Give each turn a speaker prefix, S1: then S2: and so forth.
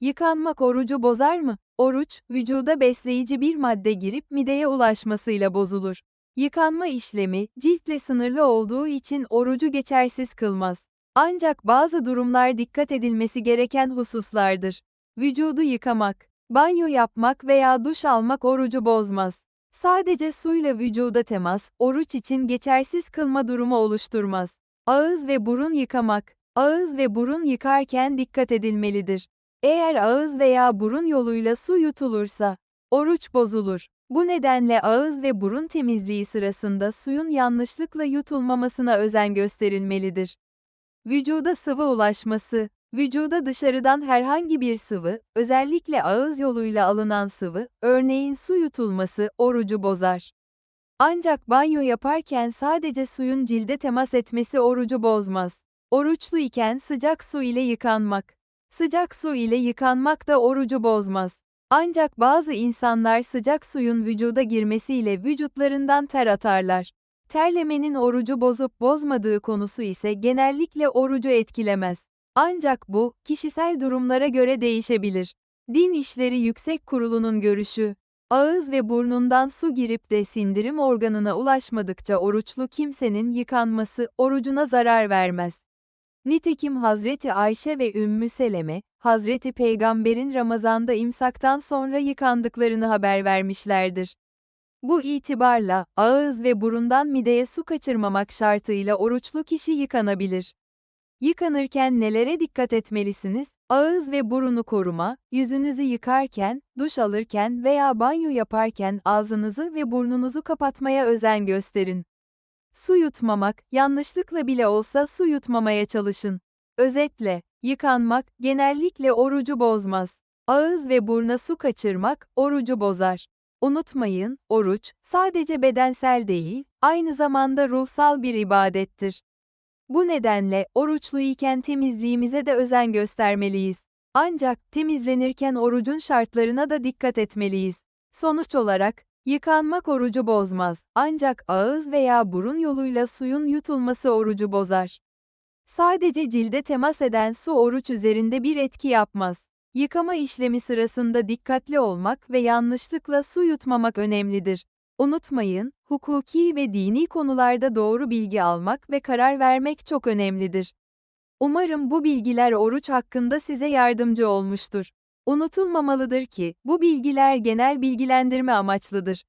S1: Yıkanmak orucu bozar mı? Oruç, vücuda besleyici bir madde girip mideye ulaşmasıyla bozulur. Yıkanma işlemi, ciltle sınırlı olduğu için orucu geçersiz kılmaz. Ancak bazı durumlar dikkat edilmesi gereken hususlardır. Vücudu yıkamak, banyo yapmak veya duş almak orucu bozmaz. Sadece suyla vücuda temas, oruç için geçersiz kılma durumu oluşturmaz. Ağız ve burun yıkamak, ağız ve burun yıkarken dikkat edilmelidir. Eğer ağız veya burun yoluyla su yutulursa, oruç bozulur. Bu nedenle ağız ve burun temizliği sırasında suyun yanlışlıkla yutulmamasına özen gösterilmelidir. Vücuda sıvı ulaşması, vücuda dışarıdan herhangi bir sıvı, özellikle ağız yoluyla alınan sıvı, örneğin su yutulması, orucu bozar. Ancak banyo yaparken sadece suyun cilde temas etmesi orucu bozmaz. Oruçlu iken sıcak su ile yıkanmak. Sıcak su ile yıkanmak da orucu bozmaz. Ancak bazı insanlar sıcak suyun vücuda girmesiyle vücutlarından ter atarlar. Terlemenin orucu bozup bozmadığı konusu ise genellikle orucu etkilemez. Ancak bu, kişisel durumlara göre değişebilir. Din İşleri Yüksek Kurulu'nun görüşü, ağız ve burnundan su girip de sindirim organına ulaşmadıkça oruçlu kimsenin yıkanması orucuna zarar vermez. Nitekim Hazreti Ayşe ve Ümmü Seleme, Hazreti Peygamber'in Ramazan'da imsaktan sonra yıkandıklarını haber vermişlerdir. Bu itibarla, ağız ve burundan mideye su kaçırmamak şartıyla oruçlu kişi yıkanabilir. Yıkanırken nelere dikkat etmelisiniz? Ağız ve burunu koruma, yüzünüzü yıkarken, duş alırken veya banyo yaparken ağzınızı ve burnunuzu kapatmaya özen gösterin. Su yutmamak, yanlışlıkla bile olsa su yutmamaya çalışın. Özetle, yıkanmak genellikle orucu bozmaz. Ağız ve burna su kaçırmak orucu bozar. Unutmayın, oruç sadece bedensel değil, aynı zamanda ruhsal bir ibadettir. Bu nedenle oruçluyken temizliğimize de özen göstermeliyiz. Ancak temizlenirken orucun şartlarına da dikkat etmeliyiz. Sonuç olarak yıkanmak orucu bozmaz. Ancak ağız veya burun yoluyla suyun yutulması orucu bozar. Sadece cilde temas eden su oruç üzerinde bir etki yapmaz. Yıkama işlemi sırasında dikkatli olmak ve yanlışlıkla su yutmamak önemlidir. Unutmayın, hukuki ve dini konularda doğru bilgi almak ve karar vermek çok önemlidir. Umarım bu bilgiler oruç hakkında size yardımcı olmuştur. Unutulmamalıdır ki, bu bilgiler genel bilgilendirme amaçlıdır.